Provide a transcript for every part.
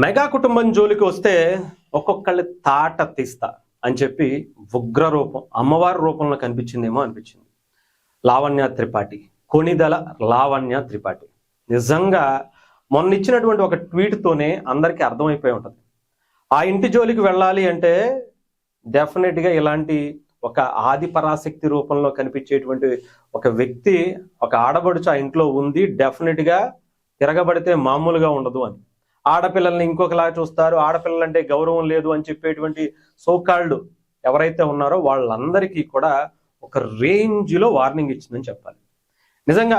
Mega కుటుంబం జోలికి వస్తే ఒక్కొక్కళ్ళ తాట తీస్తా అని చెప్పి ఉగ్ర రూపం అమ్మవారి రూపంలో కనిపించిందేమో అనిపించింది. లావణ్య త్రిపాఠి కొనిదల లావణ్య త్రిపాఠి. నిజంగా మొన్న ఇచ్చినటువంటి ఒక ట్వీట్తోనే అందరికీ అర్థమైపోయి ఉంటుంది. ఆ ఇంటి జోలికి వెళ్ళాలి అంటే డెఫినెట్గా ఇలాంటి ఒక ఆది పరాశక్తి రూపంలో కనిపించేటువంటి ఒక వ్యక్తి ఒక ఆడబడుచు ఆ ఇంట్లో ఉంది డెఫినెట్గా తిరగబడితే మామూలుగా ఉండదు అని. ఆడపిల్లల్ని ఇంకొకలా చూస్తారు ఆడపిల్లలంటే గౌరవం లేదు అని చెప్పేటువంటి సోకాళ్ళు ఎవరైతే ఉన్నారో వాళ్ళందరికీ కూడా ఒక రేంజ్లో వార్నింగ్ ఇచ్చిందని చెప్పాలి. నిజంగా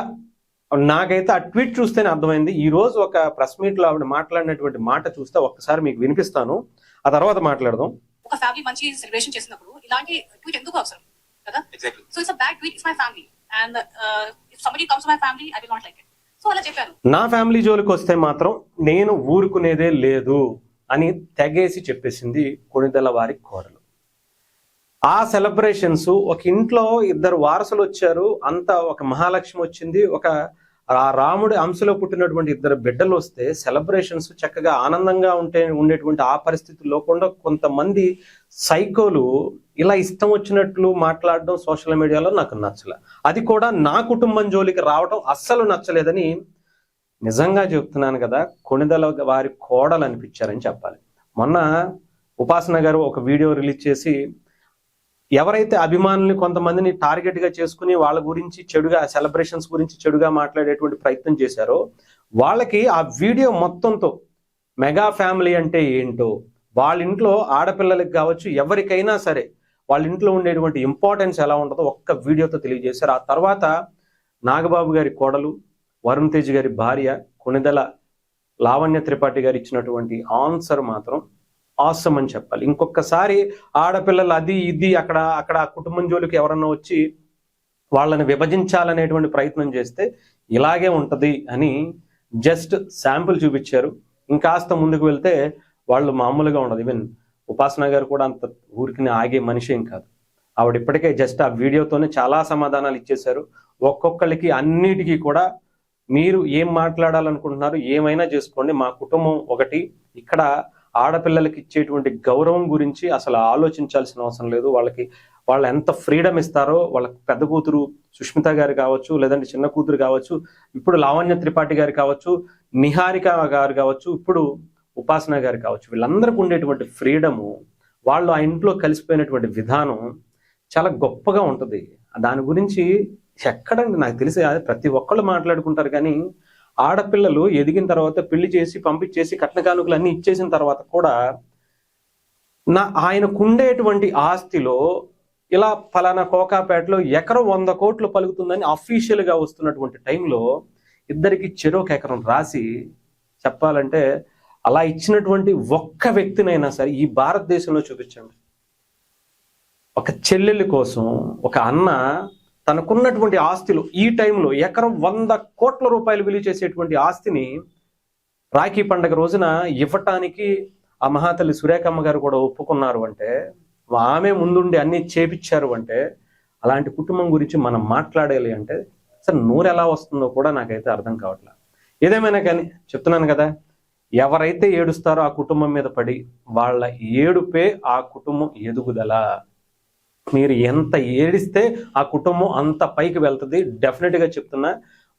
నాకైతే ఆ ట్వీట్ చూస్తేనే అర్థమైంది. ఈ రోజు ఒక ప్రెస్ మీట్లో ఆవిడ మాట్లాడినటువంటి మాట చూస్తే ఒక్కసారి మీకు వినిపిస్తాను. ఆ తర్వాత మాట్లాడదాం. ఒక ఫ్యామిలీ మంచి సెలబ్రేషన్ చేసినప్పుడు ఇలాంటి ట్వీట్ ఎందుకు అవసరం? కదా? So it's bad tweet is my family and if somebody comes my family I will not like it నా ఫ్యామిలీ జోలికి వస్తే మాత్రం నేను ఊరుకునేదే లేదు అని తెగేసి చెప్పేసింది కొణిదెల వారి కోడలు. ఆ సెలబ్రేషన్స్ ఒక ఇంట్లో ఇద్దరు వారసులు వచ్చారు. అంత ఒక మహాలక్ష్మి వచ్చింది. ఒక ఆ రాముడి అంశలో పుట్టినటువంటి ఇద్దరు బిడ్డలు వస్తే సెలబ్రేషన్స్ చక్కగా ఆనందంగా ఉంటే ఉండేటువంటి ఆ పరిస్థితుల్లో కూడా కొంతమంది సైకోలు ఇలా ఇష్టం వచ్చినట్లు మాట్లాడడం సోషల్ మీడియాలో నాకు నచ్చలే. అది కూడా నా కుటుంబం జోలికి రావడం అస్సలు నచ్చలేదని నిజంగా చెప్తున్నాను కదా కొణిదల వారి కోడలు అనిపించారని చెప్పాలి. మొన్న ఉపాసన గారు ఒక వీడియో రిలీజ్ చేసి ఎవరైతే అభిమానుల్ని కొంతమందిని టార్గెట్గా చేసుకుని వాళ్ళ గురించి చెడుగా సెలబ్రేషన్స్ గురించి చెడుగా మాట్లాడేటువంటి ప్రయత్నం చేశారో వాళ్ళకి ఆ వీడియో మొత్తంతో మెగా ఫ్యామిలీ అంటే ఏంటో వాళ్ళ ఇంట్లో ఆడపిల్లలకి కావచ్చు ఎవరికైనా సరే వాళ్ళ ఇంట్లో ఉండేటువంటి ఇంపార్టెన్స్ ఎలా ఉంటుందో ఒక్క వీడియోతో తెలియజేశారు. ఆ తర్వాత నాగబాబు గారి కోడలు వరుణ్ తేజ్ గారి భార్య కొనిదల లావణ్య త్రిపాఠి గారు ఇచ్చినటువంటి ఆన్సర్ మాత్రం ఆసమ్ అని చెప్పాలి. ఇంకొకసారి ఆడపిల్లలు అది ఇది అక్కడ అక్కడ కుటుంబం జోలికి ఎవరన్నా వచ్చి వాళ్ళని విభజించాలనేటువంటి ప్రయత్నం చేస్తే ఇలాగే ఉంటుంది అని జస్ట్ శాంపుల్ చూపించారు. ఇంకాస్త ముందుకు వెళ్తే వాళ్ళు మామూలుగా ఉండదు. ఈవెన్ ఉపాసన గారు కూడా అంత ఊరికి ఆగే మనిషి ఏం కాదు. ఆవిడ ఇప్పటికే జస్ట్ ఆ వీడియోతోనే చాలా సమాధానాలు ఇచ్చేశారు. ఒక్కొక్కరికి అన్నిటికీ కూడా మీరు ఏం మాట్లాడాలనుకుంటున్నారు ఏమైనా చేసుకోండి. మా కుటుంబం ఒకటి. ఇక్కడ ఆడపిల్లలకి ఇచ్చేటువంటి గౌరవం గురించి అసలు ఆలోచించాల్సిన అవసరం లేదు. వాళ్ళకి వాళ్ళు ఎంత ఫ్రీడమ్ ఇస్తారో వాళ్ళ పెద్ద కూతురు సుష్మిత గారు కావచ్చు లేదంటే చిన్న కూతురు కావచ్చు ఇప్పుడు లావణ్య త్రిపాఠి గారు కావచ్చు నిహారిక గారు కావచ్చు ఇప్పుడు ఉపాసన గారు కావచ్చు వీళ్ళందరికీ ఉండేటువంటి ఫ్రీడము వాళ్ళు ఆ ఇంట్లో కలిసిపోయినటువంటి విధానం చాలా గొప్పగా ఉంటుంది. దాని గురించి ఎక్కడండి నాకు తెలిసి ప్రతి ఒక్కళ్ళు మాట్లాడుకుంటారు కానీ ఆడపిల్లలు ఎదిగిన తర్వాత పెళ్ళి చేసి పంపించేసి కట్న కానుకలు అన్ని ఇచ్చేసిన తర్వాత కూడా నా ఆయనకుండేటువంటి ఆస్తిలో ఇలా ఫలానా కోకాపేటలో ఎకరం వంద కోట్లు పలుకుతుందని అఫీషియల్గా వస్తున్నటువంటి టైంలో ఇద్దరికి చెరోక ఎకరం రాసి చెప్పాలంటే అలా ఇచ్చినటువంటి ఒక్క వ్యక్తినైనా సరే ఈ భారతదేశంలో చూపించండి. ఒక చెల్లెలి కోసం ఒక అన్న తనకున్నటువంటి ఆస్తులు ఈ టైంలో ఎకరం వంద కోట్ల రూపాయలు విలువ చేసేటువంటి ఆస్తిని రాఖీ పండగ రోజున ఇవ్వటానికి ఆ మహాతల్లి సురేఖమ్మ గారు కూడా ఒప్పుకున్నారు అంటే ఆమె ముందుండి అన్ని చేపించారు అంటే అలాంటి కుటుంబం గురించి మనం మాట్లాడాలి అంటే సరే నూరు ఎలా వస్తుందో కూడా నాకైతే అర్థం కావట్లేదు ఏదేమైనా కానీ చెప్తున్నాను కదా ఎవరైతే ఏడుస్తారో ఆ కుటుంబం మీద పడి వాళ్ళ ఏడుపే ఆ కుటుంబం ఎదుగుదల. మీరు ఎంత ఏడిస్తే ఆ కుటుంబం అంత పైకి వెళ్తుంది. డెఫినెట్గా చెప్తున్నా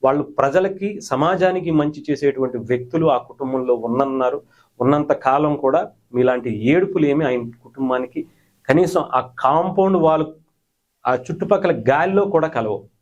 వాళ్ళు ప్రజలకి సమాజానికి మంచి చేసేటువంటి వ్యక్తులు ఆ కుటుంబంలో ఉన్నన్నారు. ఉన్నంత కాలం కూడా మీలాంటి ఏడుపులు ఏమి ఆయన కుటుంబానికి కనీసం ఆ కాంపౌండ్ వాళ్ళు ఆ చుట్టుపక్కల గాలిలో కూడా కలవు.